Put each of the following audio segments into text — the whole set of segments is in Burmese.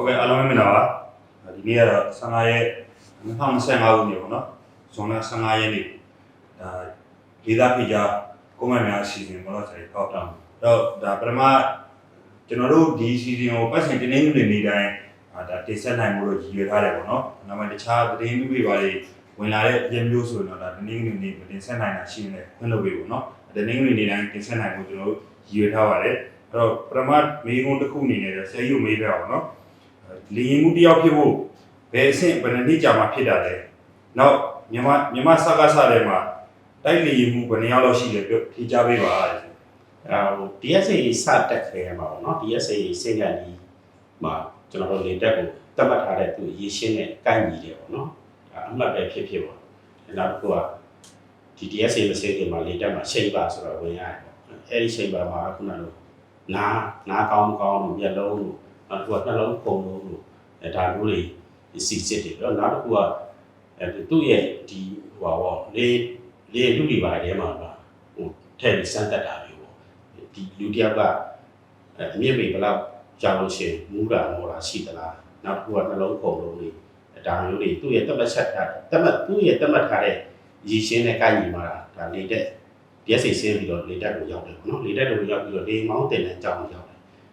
ဟုတ်ကဲ့အားလုံးပဲမင်္ဂလာပါဒီနေ့ကတော့15ရက်2025ခုနှစ်ပေါ့နော်ဇွန်လ15ရက်နေ့ဒါဒေသဖိကြားကုမ္ပဏီများအစီအစဉ်ပေါ့နော်ဆက်ပေါက်တောင်းတော့ဒါပထမကျွန်တော်တို့ဒီအစီအစဉ်ကိုပတ်စင်တင်းနေနေနေတိုင်းအာဒါတင်ဆက်နိုင်မှုလို့ရည်ရွယ်ထားတယ်ပေါ့နော်နောက်မှတခြားသတင်းမျိုးတွေပါလေဝင်လာတဲ့အရင်မျိုးဆိုရင်တော့ဒါတင်းနေနေနေတင်ဆက်နိုင်တာရှိနေတယ်ခွင့်လုပ်ပေးပေါ့နော်တင်းနေနေနေတိုင်းတင်ဆက်နိုင်မှုကျွန်တော်တို့ရည်ရွယ်ထားပါတယ်အဲ့တော့ပထမမေးခွန်းတစ်ခုအနေနဲ့ဆရာကြီးကိုမေးပြအောင်နော် လီရင်မှုတစ်ယောက်ဖြစ်ဖို့ဘယ်အဆင့်ဘယ်နှစ်နှစ်ကြာမှဖြစ်တာလဲ။နောက်မြန်မာမြန်မာစကားစားထဲမှာတိုက်လီရင်မှုဘယ်နှစ်ယောက်လောက်ရှိလဲပြောဖြေကြပေးပါ။အဲဟို DSA စတက်ခဲမှာပေါ့နော် DSA စိတ်ကဒီမှာကျွန်တော်တို့လေတက်ကိုတတ်မှတ်ထားတဲ့သူရေရှင်းနဲ့ကိုက်ညီတယ်ပေါ့နော်အဲအမှတ်ပဲဖြစ်ဖြစ်ပေါ့အဲနောက်တစ်ခုကဒီ DSA မစိတ်ခင်မှာလေတက်မှာရှိပါဆိုတော့ဝင်ရတယ်ပေါ့အဲဒီရှိပါမှာခုနကနားနားကောင်းကောင်းလို့မျက်လုံးလို့ နောက်တစ်ခုကနှလုံးပုံလို့လို့အဲဒါမျိုးတွေစီစစ်တယ်တော့နောက်တစ်ခုကအဲသူ့ရဲ့ဒီဟိုပါပေါ့လေလေလူတွေပါထဲမှာပါဟိုထည့်ပြီးစမ်းသပ်တာမျိုးပေါ့ဒီလူတစ်ယောက်ကအမြင့်ပေဘယ်လောက်ကြောက်လို့ရှိရင်မူးတာမောတာရှိသလားနောက်တစ်ခုကနှလုံးခုန်လုံးတွေဒါမျိုးတွေသူ့ရဲ့တက်မှတ်ချက်ထားတက်မှတ်သူ့ရဲ့တက်မှတ်ထားတဲ့ရည်ရှင်းတဲ့ကိုက်ညီမှာဒါလေတက်ဒီစိတ်ဆင်းပြီးတော့လေတက်ကိုရောက်တယ်ပေါ့နော်လေတက်ကိုရောက်ပြီးတော့လေမောင်းတင်တဲ့ကြောင်းရောက်တယ်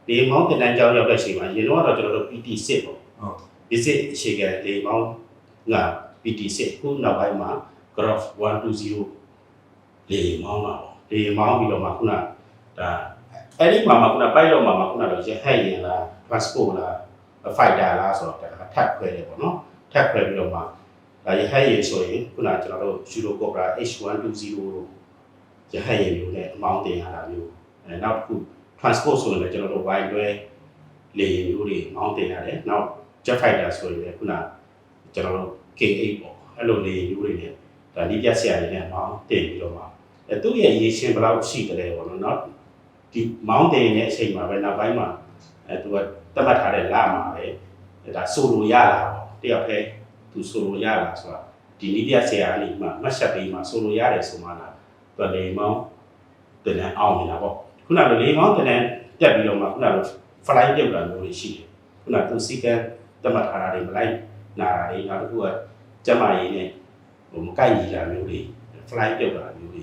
လေမောင်းတင်တဲ့ကြောင်းရောက်တဲ့အချိန်မှာရင်တော့တော့ကျွန်တော်တို့ PT စစ်ပေါ့ဟုတ်ဒီစစ်အရှိကလေမောင်းက PT စစ်ခုနောက်ပိုင်းမှာ graph 120လေမောင်းတာပေါ့လေမောင်းပြီးတော့မှခုနဒါအဲ့ဒီမှာမှခုနပိုက်တော့မှာမှခုနတော့ရဟက်ရင်လား transport လား fighter လားဆိုတော့ဒါထပ်ခွဲတယ်ပေါ့နော်ထပ်ခွဲပြီးတော့မှဒါရဟက်ရင်ဆိုရင်ခုနကျွန်တော်တို့ Euro Cobra H120 လို့ရဟက်ရင်မျိုးနဲ့အမောင်းတင်ရတာမျိုးအဲနောက်တစ်ခု transport ဆိုရင်လည်းကျွန်တော်တို့ wide တွဲလေယာဉ်မျိုးတွေမောင်းတင်ရတယ်နောက် jet fighter ဆိုရင်လည်းခုနကျွန်တော်တို့ K8 ပေါ့အဲ့လိုလေယာဉ်မျိုးတွေနဲ့ဒါဒီပြဆရာတွေနဲ့မောင်းတင်ပြီးတော့မှအဲသူ့ရဲ့ရေရှင်းဘယ်လောက်ရှိတယ်လဲပေါ့နော်နောက်ဒီမောင်းတင်နေတဲ့အချိန်မှာပဲနောက်ပိုင်းမှာအဲသူကတတ်မှတ်ထားတဲ့လမှာပဲဒါဆိုလိုရလာပေါ့တယောက်တည်းသူဆိုလိုရလာဆိုတာဒီနိပြဆရာကနေမှမှတ်ချက်ပေးမှဆိုလိုရတယ်ဆိုမှလားသူကလေမောင်းတင်နေအောင်နေတာပေါ့ ခုနကလေမောင်းတင်နေတက်ပြီးတော့မှခုနက flight ပြုတ်တာမျိုးတွေရှိတယ်ခုနကသူစီကံတတ်မှတ်ထားတာတွေမလိုက်နာတာတွေနောက်တစ်ခုကကျမကြီးနဲ့ဟိုမကိုက်ညီတာမျိုးတွေ flight ပြုတ်တာမျိုးတွေ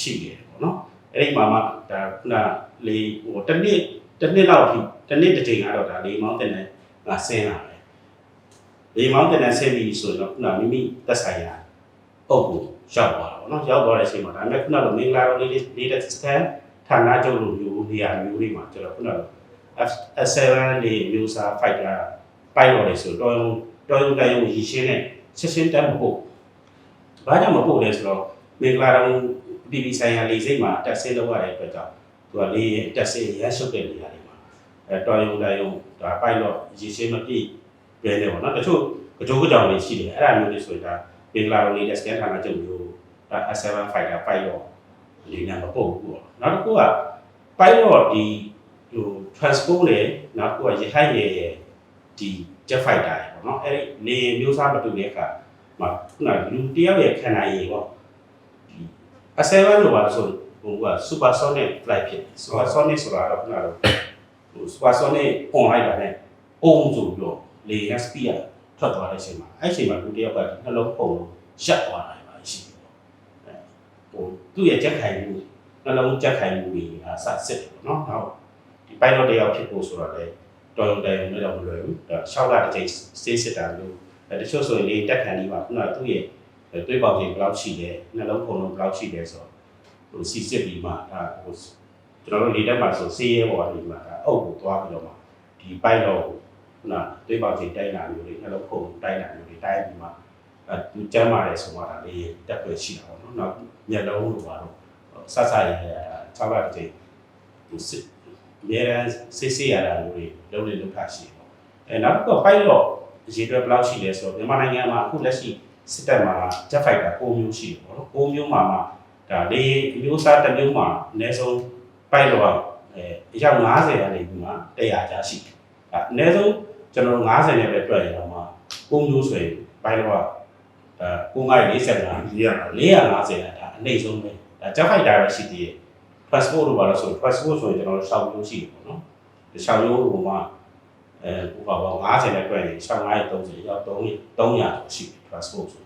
ရှိတယ်ပေါ့နော်အဲ့ဒီမှာမှဒါခုနလေဟိုတစ်နှစ်တစ်နှစ်လောက်ထိတစ်နှစ်တစ်ချိန်ကတော့ဒါလေမောင်းတင်နေငါဆင်းလာတယ်လေမောင်းတင်နေဆင်းပြီးဆိုရင်တော့ခုနမိမိသက်ဆိုင်ရာအုပ်ကိုရောက်သွားတာပေါ့နော်ရောက်သွားတဲ့အချိန်မှာဒါပေမဲ့ခုနလိုမင်္ဂလာတော်လေးလေးစကန် ဌာနချုပ်လိုမျိုးနေရာမျိုးတွေမှာကျွန်တော်ခုနလို F7 လေးမျိုးစား fighter ပိုက်တော်လေးဆိုတော့တော်ရုံတော်ရုံရည်ရှင်းနဲ့ချက်ချင်းတက်မဖို့ဘာကြောင့်မဖို့လဲဆိုတော့မင်္ဂလာတော်ပြည်ပြည်ဆိုင်ရာလေစိတ်မှာတက်ဆင်းလုပ်ရတဲ့အတွက်ကြောင့်သူကလေတက်ဆင်းရရှုပ်တဲ့နေရာတွေမှာအဲတော်ရုံတော်ရုံဒါပိုက်တော့ရည်ရှင်းမပြည့်ပဲနေပေါ့နော်တချို့ကြောကြောင်လေးရှိတယ်အဲ့ဒါမျိုးလေးဆိုရင်ဒါမင်္ဂလာတော်လေးတက်စကန်ဌာနချုပ်မျိုးဒါ S7 fighter ပိုက်တော့ လေညာမပို့ဘူးပေါ့နောက်တစ်ခုကပိုက်တော့ဒီဟို transport နဲ့နောက်တစ်ခုကရဟတ်ရဲ့ဒီ jet fighter တွေပေါ့နော်အဲ့ဒီနေမျိုးစားမတူတဲ့အခါမှာခုနကလူတယောက်ရဲ့ခန္ဓာရည်ပေါ့ဒီအဆယ်ဝလို့ပါလို့ဆိုဟိုက supersonic flight ဖြစ်တယ် supersonic ဆိုတာတော့ခုနကဟို supersonic ပုံလိုက်တာနဲ့အုံဆိုပြီးတော့လေယာဉ် speed ကထွက်သွားတဲ့အချိန်မှာအဲ့အချိန်မှာလူတယောက်ကဒီနှလုံးပုံလို့ရပ်သွားတာပါရှိတယ်ပေါ့အဲ ဟိုသူ့ရဲ့ကြက်ခိုင်မှုနှလုံးကြက်ခိုင်မှုတွေအစစစ်တယ်ပေါ့နော်နောက်ဒီ pilot တယောက်ဖြစ်ဖို့ဆိုတော့လေတော်ရုံတိုင်ရုံနဲ့တော့မလွယ်ဘူးဒါ6လတစ်ချိန် stay စစ်တာလို့အဲတချို့ဆိုရင်လေတက်ခံဒီမှာခုနကသူ့ရဲ့တွေးပေါက်ချိန်ဘယ်လောက်ရှိလဲနှလုံးခုန်လုံးဘယ်လောက်ရှိလဲဆိုတော့ဟိုစီစစ်ပြီးမှဒါဟိုကျွန်တော်တို့လေတက်မှာဆိုစေးရဲပေါ်ကနေမှဒါအုပ်ကိုသွားပြီးတော့မှဒီ pilot ကိုခုနတွေးပေါက်ချိန်တိုင်းတာမျိုးတွေနှလုံးခုန်တိုင်းတာမျိုးတွေတိုင်းပြီးမှ အဲသူကျမ်းပါတယ်ဆိုမှဒါလေတက်ွယ်ရှိတာပေါ့နော်နောက်မျက်လုံးလိုပါတော့ဆဆရရ6လတစ်ချိန်သူစစ်အများအားစစ်စစ်ရတာမျိုးတွေလုံးနေလောက်တာရှိတယ်ပေါ့အဲနောက်တစ်ခုပိုက်တော့ရေတွက်ဘယ်လောက်ရှိလဲဆိုတော့မြန်မာနိုင်ငံမှာအခုလက်ရှိစစ်တပ်မှာ jet fighter 6မျိုးရှိတယ်ပေါ့နော်6မျိုးမှာမှဒါလေအမျိုးအစားတစ်မျိုးမှာအနည်းဆုံးပိုက်တော့အဲအယောက်90ရာနေပြီးမှ100ကျားရှိတယ်အဲအနည်းဆုံးကျွန်တော်90နဲ့ပဲတွက်ရအောင်မှာ6မျိုးဆိုရင်ပိုက် တော့အဲ945ဒီရတာ450ရာဒါအနှိမ့်ဆုံးပဲဒါ jet fighter ပဲရှိသေးတယ် passport လို့ပါလို့ဆို passport ဆိုရင်ကျွန်တော်တို့ရှောက်လို့ရှိတယ်ပေါ့နော်ဒီရှောက်လို့ဟိုမှာအဲအဲဟိုပါပေါ့90နဲ့တွက်ရင်6530ရောက်3 300ရှိတယ် transport ဆို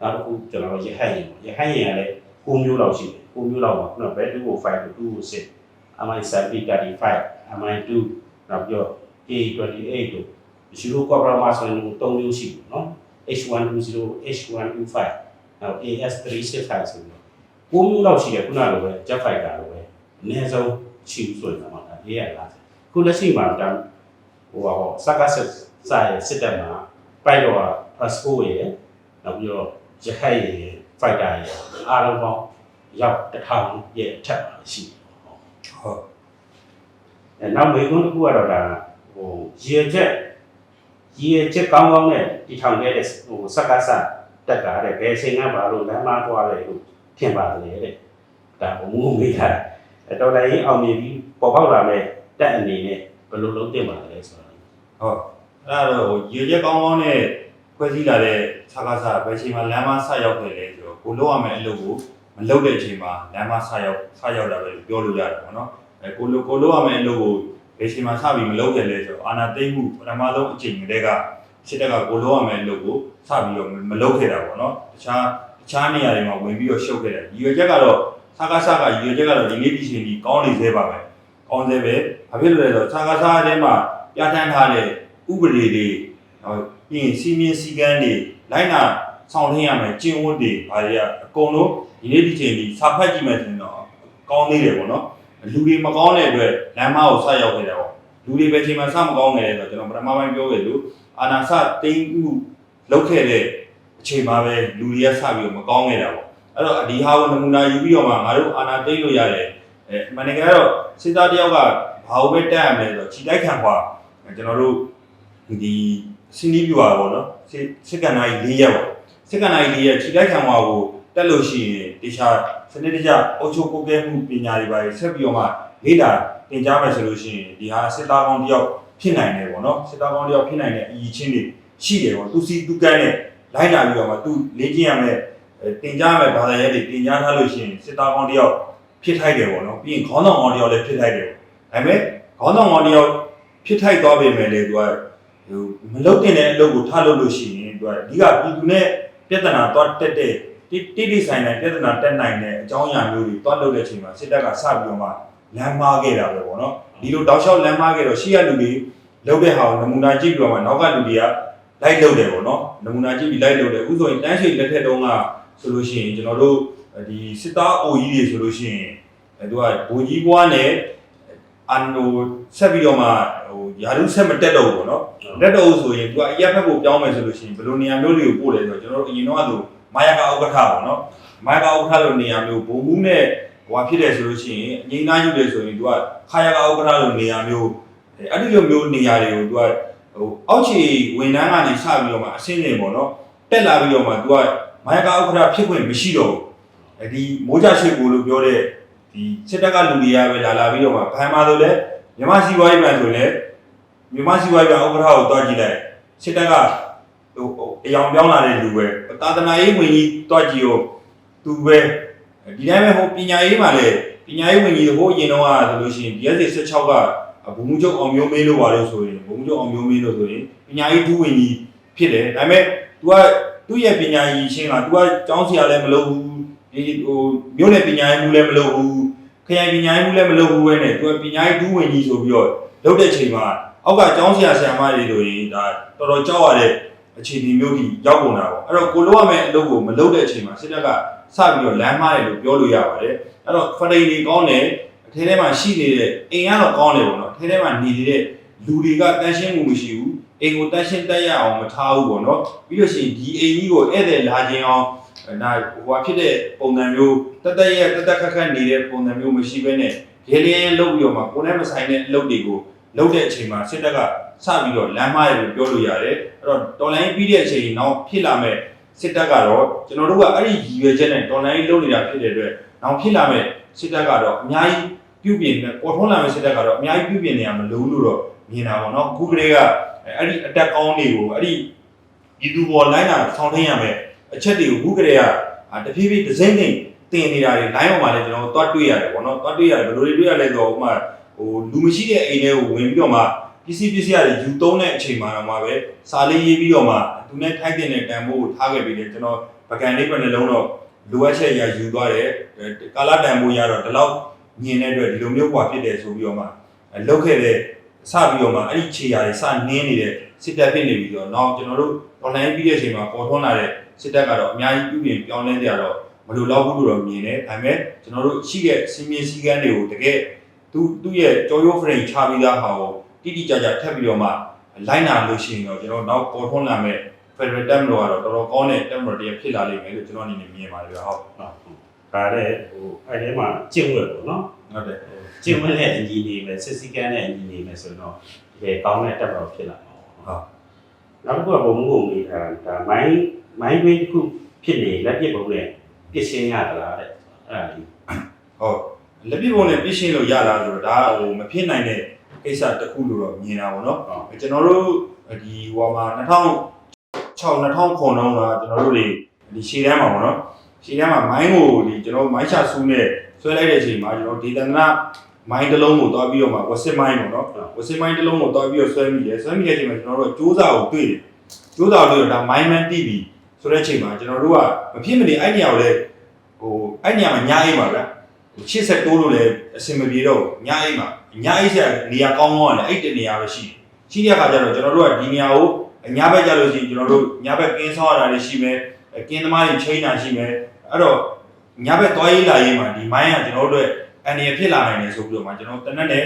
နောက်တစ်ခုကျွန်တော်ရဟတ်ရင်ပေါ့ရဟတ်ရင်ကလည်း9မျိုးလောက်ရှိတယ်9မျိုးလောက်ပါခုနကဘယ်2ကို5ကို2ကို6 MI 7035 MI 2နောက်ပြီးတော့ A28 တို့ zero cobra မှာဆိုရင်3မျိုးရှိတယ်နော် H120 H125 နောက် AS365 ဆိုပြီးတော့9မျိုးလောက်ရှိတယ်ခုနလိုပဲ jet fighter လိုပဲအနည်းဆုံးရှိဘူးဆိုရင်တော့ဒါ450ခုလက်ရှိမှာဒါဟိုပါဟောစကားစစ်စာရဲ့စစ်တပ်မှာပိုက်တော့ passport ရဲ့နောက်ပြီးတော့ရဟတ်ရဲ့ fighter ရဲ့အားလုံးပေါင်းရောက်တစ်ထောင်ရဲ့အထက်ပါရှိတယ်ဟောဟုတ်အဲနောက်မေကွန်းတစ်ခုကတော့ဒါဟိုရေချက် ရေချက်ကောင်းကောင်းနဲ့တီထောင်ခဲ့တဲ့ဟိုစက္ကစတက်တာတဲ့ဘယ်ချိန်ကပါလို့လမ်းမသွားလဲလို့ထင်ပါတယ်တဲ့ဒါဘုံမမေးတာအဲတော်လည်းရင်အောင်မြင်ပြီးပေါ်ပေါက်လာမဲ့တက်အနေနဲ့ဘယ်လိုလုပ်တင်ပါလဲဆိုတော့ဟုတ်အဲ့ဒါတော့ရေရက်ကောင်းကောင်းနဲ့ဖွဲ့စည်းလာတဲ့ခြားကားစားဘယ်ချိန်မှာလမ်းမဆက်ရောက်ခဲ့လဲဆိုတော့ကိုလုပ်ရမယ့်အလုပ်ကိုမလုပ်တဲ့အချိန်မှာလမ်းမဆက်ရောက်ဆက်ရောက်လာပဲလို့ပြောလို့ရတယ်ပေါ့နော်အဲကိုလုပ်ကိုလုပ်ရမယ့်အလုပ်ကို ဘယ်ချိန်မှာစပြီးမလုပ်ခဲ့လဲဆိုတော့အာနာသိမ့်မှုပထမဆုံးအချိန်တွေကစစ်တပ်ကကိုလုပ်ရမယ့်အလုပ်ကိုစပြီးတော့မလုပ်ခဲ့တာပေါ့နော်တခြားတခြားနေရာတွေမှာဝင်ပြီးတော့ရှုပ်ခဲ့တယ်ဒီရွယ်ချက်ကတော့ခြားကားစားကရွယ်ချက်ကတော့ဒီနေ့ဒီချိန်ကြီးကောင်းနေသေးပါပဲကောင်းသေးပဲဘာဖြစ်လို့လဲဆိုတော့ခြားကားစားအထဲမှာပြဋ္ဌာန်းထားတဲ့ဥပဒေတွေနောက်ပြီးရင်စီမင်းစည်းကမ်းတွေလိုက်နာဆောင်ထင်းရမယ်ကျင့်ဝတ်တွေဘာတွေကအကုန်လုံးဒီနေ့ဒီချိန်ကြီးစာဖတ်ကြည့်မယ်ဆိုရင်တော့ကောင်းသေးတယ်ပေါ့နော် လူတွေမကောင်းတဲ့အတွက်လမ်းမကိုဆက်ရောက်ခဲ့တယ်ပေါ့လူတွေပဲချိန်မှာစမကောင်းခဲ့တယ်ဆိုတော့ကျွန်တော်ပထမပိုင်းပြောခဲ့လို့အာနာစတိမ့်မှုလောက်ခဲ့တဲ့အချိန်မှာပဲလူတွေကစပြီးတော့မကောင်းခဲ့တာပေါ့အဲ့တော့ဒီဟာကိုနမူနာယူပြီးတော့မှငါတို့အာနာတိမ့်လို့ရတယ်အဲအမှန်တကယ်တော့စစ်သားတယောက်ကဘာလို့ပဲတက်ရမလဲဆိုတော့ခြိတိုက်ခံခွာကျွန်တော်တို့ဒီစီနီးပြွာပေါ့နော်စစ်စစ်ကန်နိုင်၄ရက်ပေါ့စစ်ကန်နိုင်၄ရက်ခြိတိုက်ခံမှာကို တက်လို့ရှိရင်တခြားစနစ်တကျအုပ်ချုပ်ပုတ်ကဲမှုပညာတွေပါဆက်ပြီးတော့မှလေ့လာသင်ကြားမယ်ဆိုလို့ရှိရင်ဒီဟာစစ်သားကောင်းတယောက်ဖြစ်နိုင်တယ်ပေါ့နော်စစ်သားကောင်းတယောက်ဖြစ်နိုင်တဲ့အရည်ချင်းတွေရှိတယ်ပေါ့သူစီသူကန်းနဲ့လိုက်လာပြီးတော့မှသူလေ့ကျင့်ရမယ်သင်ကြားရမယ်ဘာသာရပ်တွေသင်ကြားထားလို့ရှိရင်စစ်သားကောင်းတယောက်ဖြစ်ထိုက်တယ်ပေါ့နော်ပြီးရင်ခေါင်းဆောင်ကောင်းတယောက်လည်းဖြစ်ထိုက်တယ်ပေါ့ဒါပေမဲ့ခေါင်းဆောင်ကောင်းတယောက်ဖြစ်ထိုက်သွားပေမဲ့လေသူကဟိုမလုတ်တင်တဲ့အလုပ်ကိုထားလုပ်လို့ရှိရင်သူကအဓိကပြည်သူနဲ့ပြဿနာတော့တက်တဲ့ တိတိတိဆိုင်တဲ့ပြဿနာတက်နိုင်တဲ့အကြောင်းအရာမျိုးတွေတော့လုပ်တဲ့အချိန်မှာစစ်တပ်ကစပြီးတော့မှလမ်းမားခဲ့တာပဲပေါ့နော်ဒီလိုတောက်လျှောက်လမ်းမားခဲ့တော့ရှေ့ရလူတွေလုပ်တဲ့ဟာကိုနမူနာကြည့်ပြီးတော့မှနောက်ကလူတွေကလိုက်လုပ်တယ်ပေါ့နော်နမူနာကြည့်ပြီးလိုက်လုပ်တယ်ဥဆိုရင်တန်းရှိလက်ထက်တုန်းကဆိုလို့ရှိရင်ကျွန်တော်တို့ဒီစစ်သားအိုကြီးတွေဆိုလို့ရှိရင်အဲသူကဘိုလ်ကြီးဘွားနဲ့အန်နိုဆက်ပြီးတော့မှဟိုယာရုဆက်မတက်တော့ဘူးပေါ့နော်လက်တော့ဆိုရင်သူကအရက်ဖက်ကိုပြောင်းမယ်ဆိုလို့ရှိရင်ဘယ်လိုနေရာမျိုးတွေကိုပို့လဲဆိုတော့ကျွန်တော်တို့အရင်တော့ကဆို မာယာကဥက္ကဋ္ဌပေါ့နော်မာယာကဥက္ကဋ္ဌလိုနေရာမျိုးဘုံမှုနဲ့ဟိုဟာဖြစ်တယ်ဆိုလို့ရှိရင်အငိမ့်သားယူတယ်ဆိုရင်သူကခါယာကဥက္ကဋ္ဌလိုနေရာမျိုးအဲ့ဒီလိုမျိုးနေရာတွေကိုသူကဟိုအောက်ခြေဝန်ထမ်းကနေစပြီးတော့မှအဆင့်နေပေါ့နော်တက်လာပြီးတော့မှသူကမာယာကဥက္ကဋ္ဌဖြစ်ခွင့်မရှိတော့ဘူးအဲဒီမိုးကြရှိကိုလို့ပြောတဲ့ဒီစစ်တပ်ကလူတွေကပဲလာလာပြီးတော့မှဘာမှဆိုလဲမြမစီဝိုင်းမှန်ဆိုလဲမြန်မာစီဝိုင်းကဥက္ကဋ္ဌကိုတွားကြည့်လိုက်စစ်တပ်ကဟိုဟို အယောင်ပြောင်းလာတဲ့လူပဲသာသနာရေးဝင်ကြီးတွားကြည့်ရောသူပဲဒီတိုင်းပဲဟိုပညာရေးမှာလည်းပညာရေးဝင်ကြီးဟိုအရင်တော့ကဆိုလို့ရှိရင် BS 16ကဘုံမှုချုပ်အောင်မျိုးမင်းလို့ပါလို့ဆိုရင်ဘုံမှုချုပ်အောင်မျိုးမင်းလို့ဆိုရင်ပညာရေးဒုဝင်ကြီးဖြစ်တယ်ဒါပေမဲ့ तू ကသူ့ရဲ့ပညာရေးချင်းက तू ကကျောင်းဆရာလည်းမလုပ်ဘူးဒီဟိုမြို့နယ်ပညာရေးမှုလည်းမလုပ်ဘူးခရိုင်ပညာရေးမှုလည်းမလုပ်ဘူးပဲနဲ့ तू ကပညာရေးဒုဝင်ကြီးဆိုပြီးတော့လုပ်တဲ့ချိန်မှာ အောက်ကကျောင်းဆရာဆရာမတွေတို့ရင်ဒါတော်တော်ကြောက်ရတဲ့ အခြေအနေမျိုးကြီးရောက်ကုန်တာပေါ့အဲ့တော့ကိုလိုရမယ့်အလုပ်ကိုမလုပ်တဲ့အချိန်မှာစစ်တပ်ကစပြီးတော့လမ်းမားတယ်လို့ပြောလို့ရပါတယ်အဲ့တော့ဖရိန်တွေကောင်းတယ်အထဲထဲမှာရှိနေတဲ့အိမ်ကတော့ကောင်းတယ်ပေါ့နော်အထဲထဲမှာနေနေတဲ့လူတွေကတန်ရှင်းမှုမရှိဘူးအိမ်ကိုတန်ရှင်းတက်ရအောင်မထားဘူးပေါ့နော်ပြီးလို့ရှိရင်ဒီအိမ်ကြီးကိုဧည့်သည်လာခြင်းအောင်ဒါဟိုဟာဖြစ်တဲ့ပုံစံမျိုးတက်တက်ရတက်တက်ခက်ခက်နေတဲ့ပုံစံမျိုးမရှိဘဲနဲ့ရေလင်းလုပ်ပြီးတော့မှကိုယ်နဲ့မဆိုင်တဲ့အလုပ်တွေကိုလုပ်တဲ့အချိန်မှာစစ်တပ်က စပြီးတော့လမ်းမားတယ်လို့ပြောလို့ရတယ်အဲ့တော့တော်လိုင်းပြီးတဲ့အချိန်နောက်ဖြစ်လာမဲ့စစ်တပ်ကတော့ကျွန်တော်တို့ကအဲ့ဒီရည်ရွယ်ချက်နဲ့တော်လိုင်းလုပ်နေတာဖြစ်တဲ့အတွက်နောက်ဖြစ်လာမဲ့စစ်တပ်ကတော့အများကြီးပြုပြင်နေပေါ်ထွန်းလာမဲ့စစ်တပ်ကတော့အများကြီးပြုပြင်နေရမလို့လို့တော့မြင်တာပေါ့နော်အခုကလေးကအဲ့ဒီအတက်ကောင်းတွေကိုအဲ့ဒီဒီသူပေါ်လိုင်းတာဆောင်းထင်းရမယ်အချက်တွေကိုအခုကလေးကတဖြည်းဖြည်းဒဇိမ့်နဲ့တင်နေတာတွေ line ပေါ်မှာလည်းကျွန်တော်တို့တွတ်တွေ့ရတယ်ပေါ့နော်တွတ်တွေ့ရတယ်ဘယ်လိုတွေတွေ့ရလဲဆိုတော့ဥပမာဟိုလူမရှိတဲ့အိမ်ထဲကိုဝင်ပြီးတော့မှပ စ္စည်းပစ္စည်းတွေယူသုံးတဲ့အချိန်မှာတော့မှပဲစာလေးရေးပြီးတော့မှသူနဲ့ထိုက်တဲ့တန်ဖိုးကိုထားခဲ့ပြီးတယ်ကျွန်တော်ပကံလေးပဲနှလုံးတော့လိုအပ်ချက်အရာယူသွားတယ်အဲကာလတန်ဖိုးရတော့ဒီလောက်ညင်တဲ့အတွက်ဒီလိုမျိုးပွားဖြစ်တယ်ဆိုပြီးတော့မှအဲလောက်ခဲ့တဲ့စပြီးတော့မှအဲ့ဒီခြေရာတွေစနင်းနေတဲ့စစ်တပ်ဖြစ်နေပြီးတော့နောက်ကျွန်တော်တို့ online ပြီးတဲ့အချိန်မှာပေါ်ထွန်းလာတဲ့စစ်တပ်ကတော့အများကြီးပြုပြင်ပြောင်းလဲကြတော့မလိုတော့ဘူးလို့တော့မြင်တယ်ဒါပေမဲ့ကျွန်တော်တို့ရှိတဲ့စီမင်းစည်းကမ်းတွေကိုတကယ်သူသူ့ရဲ့ကြောရိုး frame ချပြီးသားဟာကို တိတိကျကျထပ်ပြီးတော့မှလိုက်နာလို့ရှိရင်တော့ကျွန်တော်နောက်ပေါ်ထွန်းလာမဲ့ Federal တက်မလို့ကတော့တော်တော်ကောင်းတဲ့တက်မလို့တည်းဖြစ်လာလိမ့်မယ်လို့ကျွန်တော်အနေနဲ့မြင်ပါတယ်ဗျဟုတ်ဟုတ်ဟုတ်ဒါတဲ့ဟိုအဲ့ဒီမှာကျင့်ဝတ်ပေါ့နော်ဟုတ်တယ်ကျင့်ဝတ်နဲ့အညီနေမယ်စစ်စည်းကမ်းနဲ့အညီနေမယ်ဆိုတော့ဒီကောင်းတဲ့တက်တော့ဖြစ်လာမှာပေါ့ဟုတ်နောက်တစ်ခုကဘုံမှုကိုမိတာဒါမိုင်းမိုင်းဝင်းတစ်ခုဖြစ်နေလက်ပြပုံနဲ့ပြစ်ရှင်းရသလားတဲ့အဲ့ဒါလေးဟုတ်လက်ပြပုံနဲ့ပြည့်ရှင်းလို့ရလားဆိုတော့ဒါဟိုမဖြစ်နိုင်တဲ့ ကိစ္စတစ်ခုလို့တော့မြင်တာပေါ့နော်ဟုတ်ကျွန်တော်တို့ဒီဟိုမှာ2006 2000ခုနှောင်းကကျွန်တော်တို့တွေဒီရှေ့တန်းမှာပေါ့နော်ရှေ့တန်းမှာမိုင်းကိုဒီကျွန်တော်မိုင်းချဆူးနဲ့ဆွဲလိုက်တဲ့အချိန်မှာကျွန်တော်ဒေသနာမိုင်းတစ်လုံးကိုတွားပြီးတော့မှဝက်စစ်မိုင်းပေါ့နော်ဝက်စစ်မိုင်းတစ်လုံးကိုတွားပြီးတော့ဆွဲမိတယ်ဆွဲမိတဲ့အချိန်မှာကျွန်တော်တို့ကစူးစမ်းကိုတွေ့တယ်စူးစမ်းလို့ဒါမိုင်းမန်တီးပြီဆိုတဲ့အချိန်မှာကျွန်တော်တို့ကမဖြစ်မနေအဲ့နေရာကိုလည်းဟိုအဲ့နေရာမှာညာအိမ်ပါဗျာ ချစ်ဆက်တိုးလို့လည်းအဆင်မပြေတော့ညာအိမ်မှာညာအိမ်ဆက်နေရာကောင်းကောင်းကလည်းအဲ့တနေရာပဲရှိတယ်ရှိတဲ့အခါကျတော့ကျွန်တော်တို့ကဒီနေရာကိုညဘက်ကြလို့ရှိရင်ကျွန်တော်တို့ညဘက်ကင်းဆောင်ရတာတွေရှိမယ်ကင်းသမားတွေချိန်တာရှိမယ်အဲ့တော့ညဘက်သွားရေးလာရေးမှာဒီမိုင်းကကျွန်တော်တို့အန်ရဖြစ်လာနိုင်တယ်ဆိုပြီးတော့မှကျွန်တော်တနက်နဲ့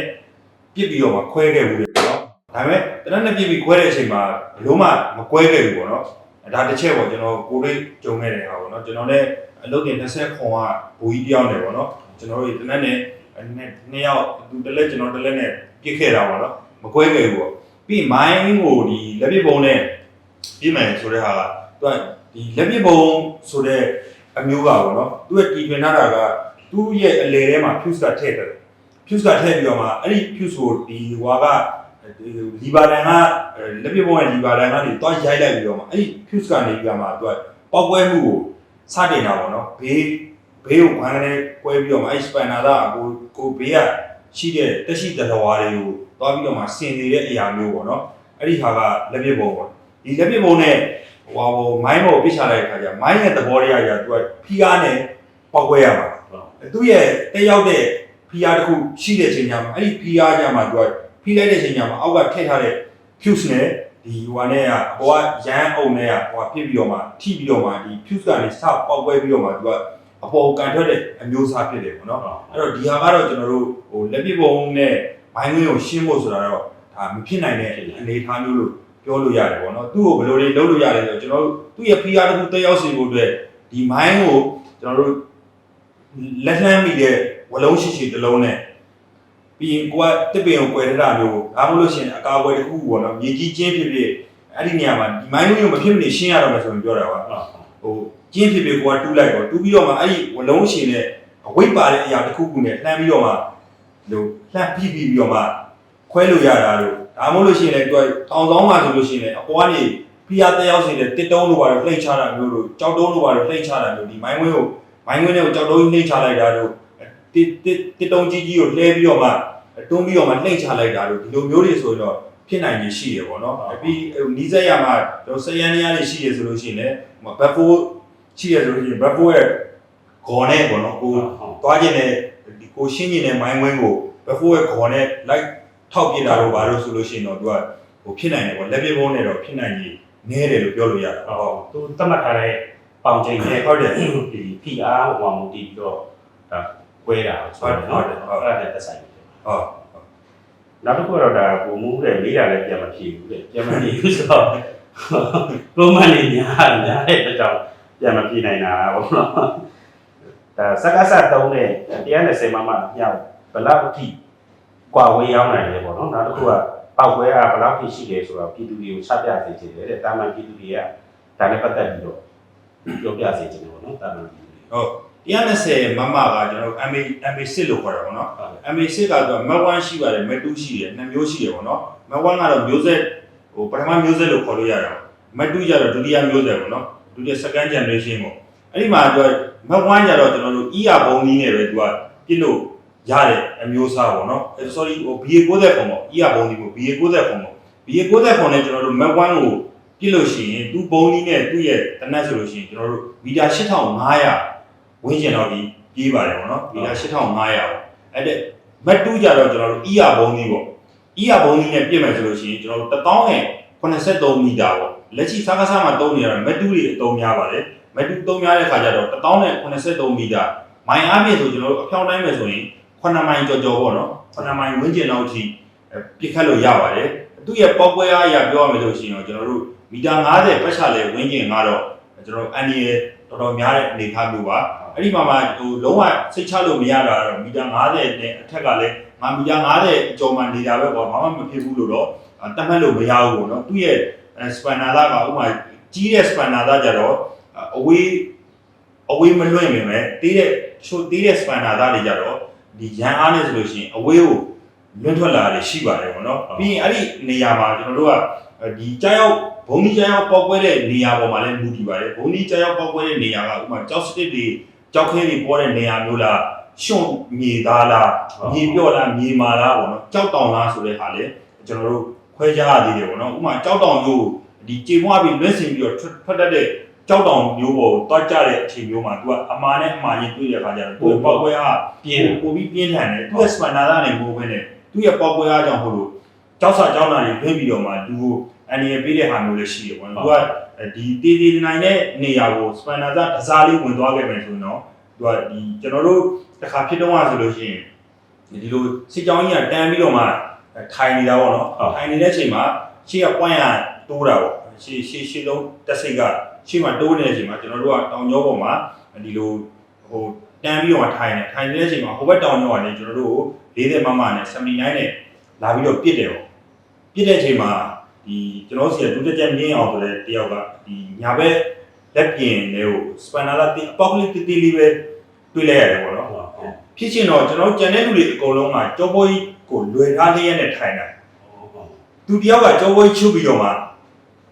ပြစ်ပြီးတော့မှခွဲခဲ့ဘူးလေပေါ့နော်ဒါပေမဲ့တနက်နဲ့ပြစ်ပြီးခွဲတဲ့အချိန်မှာဘလို့မှမကွဲခဲ့ဘူးပေါ့နော်ဒါတစ်ချက်ပေါ့ကျွန်တော်ကိုယ်လေးကြုံခဲ့တဲ့ဟာပေါ့နော်ကျွန်တော်လည်းအလုပ်တင်20ခွန်ကဘူကြီးပြောင်းတယ်ပေါ့နော် ကျွန်တော်တို့တနက်နဲ့နှစ်ယောက်သူတစ်လက်ကျွန်တော်တစ်လက်နဲ့ပြစ်ခဲ့တာပေါ့နော်မကွဲခဲ့ဘူးပေါ့ပြီးမိုင်းကိုဒီလက်ပစ်ပုံးနဲ့ပြင်မယ်ဆိုတဲ့ဟာကသူကဒီလက်ပစ်ပုံးဆိုတဲ့အမျိုးကပေါ့နော်သူကတီထွင်ထားတာကသူ့ရဲ့အလေထဲမှာ fuse ကထည့်တယ် fuse ကထည့်ပြီးတော့မှအဲ့ဒီ fuse ကိုဒီဟွာကလီဗာဒန်ကလက်ပစ်ပုံးရဲ့လီဗာဒန်ကနေတွားရိုက်လိုက်ပြီးတော့မှအဲ့ဒီ fuse ကနေပြီးတော့မှသူကပောက်ကွဲမှုကိုစတင်တာပေါ့နော်ဘေး ဘေးကိုဝမ်းကနေကွဲပြီးတော့မှအဲ့ spanner ကကိုကိုဘေးကရှိတဲ့တက်ရှိတတော်ဝါတွေကိုသွားပြီးတော့မှဆင်နေတဲ့အရာမျိုးပေါ့နော်အဲ့ဒီဟာကလက်ပြပုံပေါ့ဒီလက်ပြပုံနဲ့ဟိုဟာဟိုမိုင်းပေါ်ပြစ်ချလိုက်တဲ့ခါကျမိုင်းရဲ့သဘောတရားကြီးကသူကဖီအားနဲ့ပောက်ကွဲရမှာသူ့ရဲ့တက်ရောက်တဲ့ဖီအားတစ်ခုရှိတဲ့ချိန်ကျမှအဲ့ဒီဖီအားကျမှသူကဖီလိုက်တဲ့ချိန်ကျမှအောက်ကထည့်ထားတဲ့ fuse နဲ့ဒီဟိုဟာနဲ့ကအပေါ်ကရမ်းအုံနဲ့ကဟိုဟာဖြစ်ပြီးတော့မှထိပြီးတော့မှဒီ fuse ကနေစပောက်ကွဲပြီးတော့မှသူက အပေါ်ကန်ထွက်တဲ့အမျိုးအစားဖြစ်တယ်ပေါ့နော်အဲ့တော့ဒီဟာကတော့ကျွန်တော်တို့ဟိုလက်ပြပုံနဲ့မိုင်းဝင်းကိုရှင်းဖို့ဆိုတာတော့ဒါမဖြစ်နိုင်တဲ့အနေအထားမျိုးလို့ပြောလို့ရတယ်ပေါ့နော်သူ့ကိုဘယ်လိုတွေလုပ်လို့ရလဲဆိုတော့ကျွန်တော်တို့သူ့ရဲ့ PR တစ်ခုတက်ရောက်စေဖို့အတွက်ဒီမိုင်းကိုကျွန်တော်တို့လက်လှမ်းမိတဲ့ဝလုံးရှိရှိတစ်လုံးနဲ့ပြီးရင်ကိုကတစ်ပင်ကိုကွယ်ထတာမျိုးဒါမှမဟုတ်လို့ရှိရင်အကာအကွယ်တစ်ခုပေါ့နော်မြေကြီးချင်းဖြစ်ဖြစ်အဲ့ဒီနေရာမှာဒီမိုင်းဝင်းကိုမဖြစ်မနေရှင်းရတော့မယ်ဆိုရင်ပြောတာပါ ဟိုကျင်းဖြစ်ဖြစ်ကိုကတူးလိုက်တော့တူးပြီးတော့မှအဲ့ဒီဝလုံးရှင်နဲ့အဝိတ်ပါတဲ့အရာတစ်ခုခုနဲ့လှမ်းပြီးတော့မှလို့လှမ်းပြီးပြီးပြီးတော့မှခွဲလို့ရတာလို့ဒါမှမဟုတ်လို့ရှိရင်လည်းသူကတောင်ဆောင်မှဆိုလို့ရှိရင်လည်းအပေါ်ကနေဖိအားတက်ရောက်စေတဲ့တစ်တုံးလိုပါတော့လှိမ့်ချတာမျိုးလို့ကြောက်တုံးလိုပါတော့လှိမ့်ချတာမျိုးဒီမိုင်းဝင်းကိုမိုင်းဝင်းတွေကိုကြောက်တုံးကြီးလှိမ့်ချလိုက်တာလို့တစ်တစ်တစ်တုံးကြီးကြီးကိုလှဲပြီးတော့မှတွန်းပြီးတော့မှလှိမ့်ချလိုက်တာလို့ဒီလိုမျိုးတွေဆိုရင်တော့ ဖြစ်နိုင်ခြင်းရှိတယ်ပေါ့နော်အပြီးနီးစက်ရမှာကျွန်တော်စရန်နေရတွေရှိတယ်ဆိုလို့ရှိရင်လည်းဘတ်ဖိုးရှိရဆိုလို့ရှိရင်ဘက်ဖိုးရဲ့ခေါ်နဲ့ပေါ့နော်ကိုသွားခြင်းနဲ့ဒီကိုရှင်းခြင်းနဲ့မိုင်းဝင်းကိုဘက်ဖိုးရဲ့ခေါ်နဲ့လိုက်ထောက်ပြတာတော့ဘာလို့ဆိုလို့ရှိရင်တော့သူကဟိုဖြစ်နိုင်တယ်ပေါ့လက်ပြဘုံနဲ့တော့ဖြစ်နိုင်ကြီးနည်းတယ်လို့ပြောလို့ရတယ်ဟုတ်သူတတ်မှတ်ထားတဲ့ပေါင်ချိန်နဲ့ဟုတ်တယ်ဒီ PR ဟိုမှာမူတည်ပြီးတော့ဒါကွဲတာဆိုတော့နော်အဲ့ဒါနဲ့သက်ဆိုင်တယ်ဟုတ် နောက်တစ်ခုကတော့ဒါပုံမှုတဲ့လေးတာလည်းပြန်မဖြေဘူးတဲ့ပြန်မဖြေဘူးဆိုတော့ပုံမှန်နေများများတဲ့အတွက်ကြောင့်ပြန်မဖြေနိုင်တာပေါ့နော်ဒါစကားစတုံးတဲ့120မမမြောက်ဘလောက်အထိကွာဝေးရောက်နိုင်လဲပေါ့နော်နောက်တစ်ခုကပောက်ကွဲအားဘလောက်ထိရှိလဲဆိုတော့ပြည်သူတွေကိုချက်ပြစေချင်တယ်တဲ့တာမန်ပြည်သူတွေကဒါနဲ့ပတ်သက်ပြီးတော့ပြောပြစေချင်တယ်ပေါ့နော်တာမန်ပြည်သူတွေဟုတ် 120မမကကျွန်တော် MA MA6 လို့ခေါ်တာပေါ့နော်ဟုတ် MA6 ကတော့ Mac1 ရှိပါတယ် Mac2 ရှိတယ်နှစ်မျိုးရှိတယ်ပေါ့နော် Mac1 ကတော့မျိုးဆက်ဟိုပထမမျိုးဆက်လို့ခေါ်လို့ရတာ Mac2 ကျတော့ဒုတိယမျိုးဆက်ပေါ့နော်ဒုတိယ second generation ပေါ့အဲ့ဒီမှာသူက Mac1 ကျတော့ကျွန်တော်တို့ ER ဘုံနည်းနဲ့ပဲသူကပြစ်လို့ရတဲ့အမျိုးအစားပေါ့နော်အဲ sorry ဟို BA90 ခုံပေါ့ဤရဘုံဒီကို BA90 ခုံပေါ့ BA90 ခုံနဲ့ကျွန်တော်တို့ Mac 1ကိုပြစ်လို့ရှိရင်သူ့ဘုံဒီနဲ့သူ့ရဲ့တနက်ဆိုလို့ရှိရင်ကျွန်တော်တို့မီတာ8500 ဝန်းကျင်တော့ဒီပြေးပါတယ်ပေါ့နော်မီတာ8500ပေါ့အဲ့တဲ့ Mac 2ကြတော့ကျွန်တော်တို့ဤရဘုံဒီပေါ့ဤရဘုံဒီနဲ့ပြစ်မယ်ဆိုလို့ရှိရင်ကျွန်တော်တို့1083မီတာပေါ့လက်ရှိစားကစားမှာတုံးနေရတာ Mac 2တွေအတုံးများပါတယ် Mac 2တုံးများတဲ့ခါကျတော့1083မီတာမိုင်အားဖြင့်ဆိုကျွန်တော်တို့အဖြောင်းတိုင်းမယ်ဆိုရင်9မိုင်ကျော်ကျော်ပေါ့နော်9မိုင်ဝန်းကျင်လောက်ထိပြစ်ခတ်လို့ရပါတယ်သူ့ရဲ့ပေါက်ပွဲအားအရပြောရမယ်လို့ရှိရင်တော့ကျွန်တော်တို့မီတာ90ပတ်ချလဲဝန်းကျင်ကတော့ကျွန်တော်တို့အန်ဒီရဲ့ တော်တော်များတဲ့အနေအထားမျိုးပါအဲ့ဒီမှာမှဟိုလုံးဝစိတ်ချလို့မရတာကတော့မီတာ90နဲ့အထက်ကလည်းငါမီတာ90အကျော်မှနေတာပဲပေါ့ဘာမှမဖြစ်ဘူးလို့တော့တတ်မှတ်လို့မရဘူးပေါ့နော်သူ့ရဲ့စပန်နာသားကဥပမာကြီးတဲ့စပန်နာသားကြတော့အဝေးအဝေးမလွင့်မြင်ပဲတေးတဲ့ချိုတေးတဲ့စပန်နာသားတွေကြတော့ဒီရန်အားနဲ့ဆိုလို့ရှိရင်အဝေးကိုလွင့်ထွက်လာတယ်ရှိပါတယ်ဗောနော်ပြီးရင်အဲ့ဒီနေရာမှာကျွန်တော်တို့က ဒီကြားရောက်ဘုံကြီးကြားရောက်ပေါက်ကွဲတဲ့နေရာပေါ်မှာလည်းမူတည်ပါတယ်ဘုံကြီးကြားရောက်ပေါက်ကွဲတဲ့နေရာကဥပမာကြောက်စတစ်တွေကြောက်ခဲတွေပေါ်တဲ့နေရာမျိုးလားရှွန့်မြေသားလားမြေပြော့လားမြေမာလားဗောနော်ကြောက်တောင်လားဆိုတဲ့ဟာလေကျွန်တော်တို့ခွဲခြားရသေးတယ်ဗောနော်ဥပမာကြောက်တောင်မျိုးဒီကြေမွားပြီးလွင့်စင်ပြီးတော့ထွက်တတ်တဲ့ကြောက်တောင်မျိုးပေါ်ကိုတွားကြတဲ့အချိန်မျိုးမှာသူကအမာနဲ့အမာချင်းတွေ့ရခါကျတော့သူ့ပေါက်ကွဲအားပြင်းပိုပြီးပြင်းထန်တယ်သူ့ရဲ့စပန်နာသားနဲ့ပိုးပဲနဲ့သူ့ရဲ့ပေါက်ပွဲအားကြောင့်ဟိုလို ကြောက်စာကြောက်နာတွေတွင်းပြီးတော့မှသူကိုအန်ဒီရပေးတဲ့ဟာမျိုးလည်းရှိတယ်ပေါ့နော်သူကဒီတေးသေးနိုင်တဲ့နေရာကိုစပန်နာသားတစားလေးဝင်သွားခဲ့မယ်ဆိုတော့သူကဒီကျွန်တော်တို့တစ်ခါဖြစ်တော့မှဆိုလို့ရှိရင်ဒီလိုစစ်ကြောင်းကြီးကတန်းပြီးတော့မှထိုင်နေတာပေါ့နော်ထိုင်နေတဲ့အချိန်မှာရှေ့ကပွိုင်းရတိုးတာပေါ့ရှေ့ရှေ့ရှေ့လုံးတက်စိတ်ကရှေ့မှာတိုးနေတဲ့အချိန်မှာကျွန်တော်တို့ကတောင်ကျောပေါ်မှာဒီလိုဟိုတန်းပြီးတော့ထိုင်တယ်ထိုင်နေတဲ့အချိန်မှာဟိုဘက်တောင်ကျောကလည်းကျွန်တော်တို့40မမနဲ့79နဲ့ လာပြီးတော့ပြစ်တယ်ပေါ့ပြစ်တဲ့အချိန်မှာဒီကျွန်တော်စီကဒုတိယချက်မြင်းအောင်ဆိုတဲ့တယောက်ကဒီညာဘက်လက်ပြင်လေးကိုစပန်နာလာတင်အပေါက်ကလေးတီတီလေးပဲတွေးလိုက်ရတယ်ပေါ့နော်ဖြစ်ချင်တော့ကျွန်တော်ကြံတဲ့လူတွေအကုန်လုံးကကြောပွဲကြီးကိုလွယ်ထားလျက်နဲ့ထိုင်တာသူတယောက်ကကြောပွဲချုပ်ပြီးတော့မှ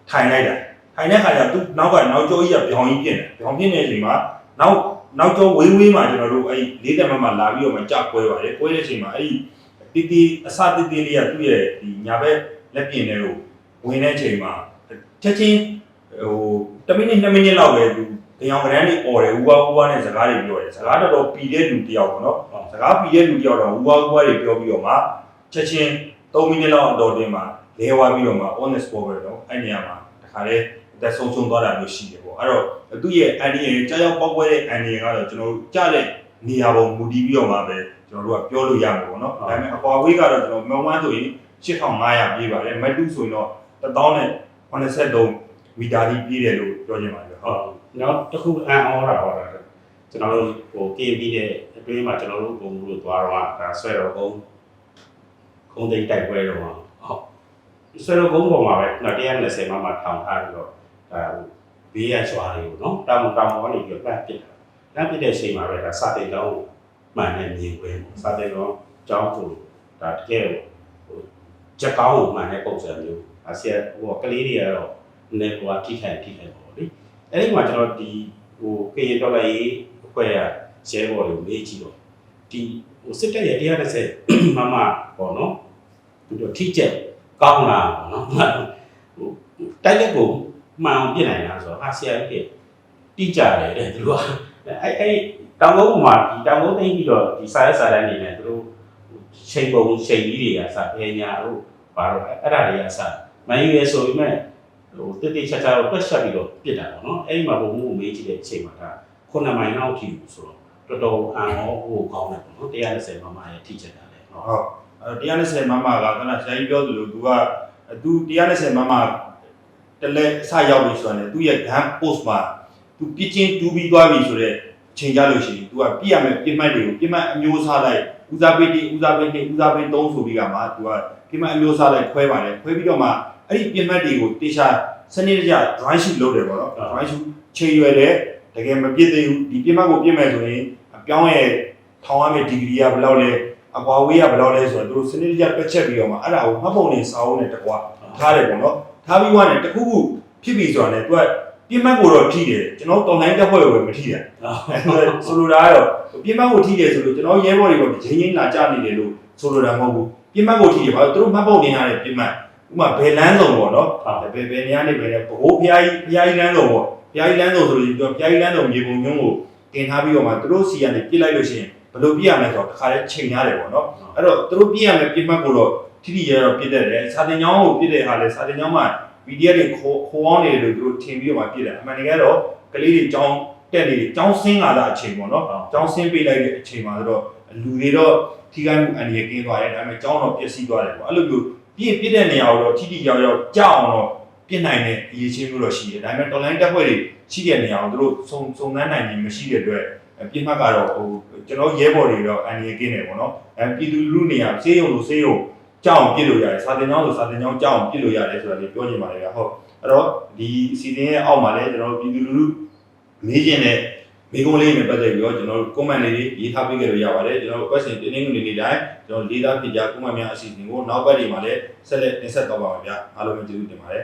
ထိုင်လိုက်တာထိုင်တဲ့ခါကျသူနောက်ကနောက်ကျောကြီးကပြောင်းကြီးပြင်တယ်ပြောင်းပြင်နေတဲ့အချိန်မှာနောက်နောက်ကျောဝေးဝေးမှာကျွန်တော်တို့အဲ့လေးတက်မမလာပြီးတော့မှကြကွဲပါတယ်ကွဲတဲ့အချိန်မှာအဲ့ဒီ တီတီအစတီတီလေးကသူ့ရဲ့ဒီညာဘက်လက်ပြင်ထဲကိုဝင်တဲ့အချိန်မှာချက်ချင်းဟို10မိနစ်2မိနစ်လောက်ပဲသူကြောင်ကရန်လေးអော်တယ်ဦးဝါဦးဝါနဲ့စကားတွေပြောတယ်စကားတော်တော်ပီတဲ့လူတယောက်ပေါ့နော်စကားပီတဲ့လူတယောက်တော့ဦးဝါဦးဝါတွေပြောပြီးတော့မှချက်ချင်း3မိနစ်လောက်အတော်တင်မှာလဲဝါပြီးတော့မှ on the spot ပဲတော့အဲ့နေရာမှာတခါလေတက်ဆုံးဆုံးသွားတာမျိုးရှိတယ်ပေါ့အဲ့တော့သူ့ရဲ့အန်ဒီရဲ့ကြားရောက်ပေါက်ပွဲတဲ့အန်ဒီရဲ့ကတော့ကျွန်တော်တို့ကြားတဲ့နေရာပေါ်မူတည်ပြီးတော့မှပဲ ကျွန်တော်တို့ကပြောလို့ရမှာပေါ့နော်ဒါပေမဲ့အကွာဝေးကတော့ကျွန်တော်မောင်ဝမ်းဆိုရင်8500ပြေးပါတယ်မက်တူဆိုရင်တော့1083မီတာကြီးပြေးတယ်လို့ပြောချင်ပါတယ်ဟုတ်နောက်တစ်ခုအန်အောတာဟောတာကျွန်တော်တို့ဟို KB တဲ့အတွင်းမှာကျွန်တော်တို့ဘုံမှုလို့သွားတော့ဒါဆွဲတော့ဘုံခုံးသိမ်းတိုက်ပွဲတော့ဟုတ်ဆွဲတော့ဘုံပေါ်မှာပဲနော်120မှာမှထောင်ထားပြီးတော့ဒါဘေးရရွာတွေကိုနော်တောင်တောင်ပေါ်နေပြီးတော့ပြတ်ပစ်တာလမ်းပစ်တဲ့အချိန်မှာပဲဒါစာတိတ်လုံး မှန်တဲ့မြင်ကွဲစာတိတ်လုံးကြောင်းသူဒါတကယ်ဟိုချက်ကောင်းကိုမှန်တဲ့ပုံစံမျိုးအဆီယဟိုကလေးတွေကတော့နေဟိုကထိခိုက်ထိခိုက်ပေါ့လေအဲ့ဒီမှာကျွန်တော်ဒီဟိုကရင်တော်လိုက်ရေးအဖွဲ့ရရဲဘော်တွေကိုမေးကြည့်တော့ဒီဟိုစစ်တပ်ရဲ့130မမပေါ့နော်သူတို့ထိချက်ကောင်းလားပေါ့နော်ဟိုတိုက်လက်ကိုမှန်အောင်ပြင်နိုင်လားဆိုတော့ဟာဆရာကြီးတိကြတယ်တဲ့သူတို့ကအဲ့အဲ့ တောင်ကုန်းမှာဒီတောင်ကုန်းသိပြီးတော့ဒီစာရဲစာတန်းနေတယ်သူတို့ချိန်ပုံချိန်ကြီးတွေကစဖဲညာတို့ဘာလို့အဲ့ဒါတွေကစမန်ယူရဲဆိုပြီးမဲ့ဟိုတိတိကျကျတော့တွက်ချက်ပြီးတော့ပြစ်တာပေါ့နော်အဲ့ဒီမှာဘုံမှုမေးကြည့်တဲ့အချိန်မှာဒါခုနှစ်မိုင်လောက်ထိဘူးဆိုတော့တော်တော်အံ့ဩဖို့ကောင်းတယ်ပေါ့နော်130မမရဲ့ထိချက်တာလေဟုတ်ဟုတ်အဲ120မမကခဏဆရာကြီးပြောသလိုသူကသူ120မမတလဲအစရောက်ပြီဆိုတာနဲ့သူ့ရဲ့ gun post မှာသူပြစ်ချင်းတူးပြီးသွားပြီဆိုတော့ ချိန်ကြလို့ရှိရင် तू ကပြစ်ရမယ်ပြစ်မှတ်တွေကိုပြစ်မှတ်အမျိုးအစားလိုက်ဦးစားပေး1ဦးစားပေး2ဦးစားပေး3ဆိုပြီးကမှ तू ကပြစ်မှတ်အမျိုးအစားလိုက်ခွဲပါတယ်ခွဲပြီးတော့မှအဲ့ဒီပြစ်မှတ်တွေကိုတေချာစနစ်တကျ drawing sheet လုပ်တယ်ပေါ့နော် drawing sheet ချိန်ရွယ်တယ်တကယ်မပြစ်သေးဘူးဒီပြစ်မှတ်ကိုပြစ်မယ်ဆိုရင်အပြောင်းရဲ့ထောင်ရမယ့်ဒီဂရီကဘယ်လောက်လဲအကွာဝေးကဘယ်လောက်လဲဆိုတော့သူတို့စနစ်တကျတွက်ချက်ပြီးတော့မှအဲ့ဒါကိုမှတ်ပုံနေစာအုပ်နဲ့တကွာထားတယ်ပေါ့နော်ထားပြီးွားနေတခုခုဖြစ်ပြီဆိုတာနဲ့သူက ပြပြင်းမှတ်ကိုတော့ထိတယ်ကျွန်တော်တော်လိုင်းတက်ဖွဲ့ကိုပဲမထိတာဆိုလိုတာကတော့ပြင်းမှတ်ကိုထိတယ်ဆိုလို့ကျွန်တော်ရဲဘော်တွေကဂျင်းချင်းလာကြနေတယ်လို့ဆိုလိုတာမဟုတ်ဘူးပြင်းမှတ်ကိုထိတယ်ဘာလို့သူတို့မှတ်ပုံနေရတဲ့ပြင်းမှတ်ဥပမာဘယ်လန်းစုံပေါ့နော်ဟုတ်ဘယ်ဘယ်နေရာနေဘယ်နေဘိုးဖျားကြီးဖျားကြီးလန်းစုံပေါ့ဖျားကြီးလန်းစုံဆိုလို့ပြောဖျားကြီးလန်းစုံမြေပုံညွှန်းကိုတင်ထားပြီးတော့မှသူတို့စီကနေပြစ်လိုက်လို့ရှိရင်ဘယ်လိုပြစ်ရမလဲဆိုတော့တစ်ခါတည်းချိန်ရတယ်ပေါ့နော်အဲ့တော့သူတို့ပြစ်ရမယ်ပြစ်မှတ်ကိုတော့ထိထိရတော့ပြစ်တတ်တယ်စာတင်ကြောင်းကိုပြစ်တဲ့ဟာလဲစာတင်ကြောင်းမှာ PDF တွေခိုးခိုးအောင်နေတယ်လို့သူတို့ထင်ပြီးတော့မှပြစ်တယ်အမှန်တကယ်တော့ကလေးတွေကြောင်းတက်နေတယ်ကြောင်းဆင်းလာတာအချိန်ပေါ့နော်ကျောင်းဆင်းပေးလိုက်တဲ့အချိန်မှာတော့လူတွေတော့ထိခိုက်မှုအန္တရာယ်ကင်းသွားတယ်ဒါပေမဲ့ကျောင်းတော့ပျက်စီးသွားတယ်ပေါ့အဲ့လိုမျိုးပြည့်ပြည့်တဲ့နေရာကိုတော့ထိထိရောက်ရောက်ကြောက်အောင်တော့ပြစ်နိုင်တဲ့အရေးချင်းမျိုးတော့ရှိတယ်ဒါပေမဲ့ online တက်ဖွဲ့တွေရှိတဲ့နေရာကိုသူတို့စုံစုံစမ်းနိုင်ခြင်းမရှိတဲ့အတွက်အပြစ်မှတ်ကတော့ဟိုကျွန်တော်ရဲဘော်တွေတော့အန္တရာယ်ကင်းတယ်ပေါ့နော်အဲပြည်သူလူထုနေရာစေးရုံလို့စေးရုံ ကြောက်အောင်ပြစ်လို့ရတယ်စာတင်ကျောင်းလို့စာတင်ကျောင်းကြောက်အောင်ပြစ်လို့ရတယ်ဆိုတာလေးပြောချင်ပါတယ်ဗျဟုတ်အဲ့တော့ဒီအစီအစဉ်ရဲ့အောက်မှာလည်းကျွန်တော်တို့ပြည်သူလူထုမေးခြင်းတဲ့မိကုံးလေးနဲ့ပတ်သက်ပြီးတော့ကျွန်တော်တို့ comment လေးတွေရေးထားပေးကြလို့ရပါတယ်ကျွန်တော်တို့ question တင်းတင်းနေနေတိုင်းကျွန်တော်လေးသားဖြစ်ကြ comment များအစီအစဉ်ကိုနောက်ပတ်တွေမှာလည်းဆက်လက်တင်ဆက်တော့ပါမယ်ဗျအားလုံးပဲကျေးဇူးတင်ပါတယ်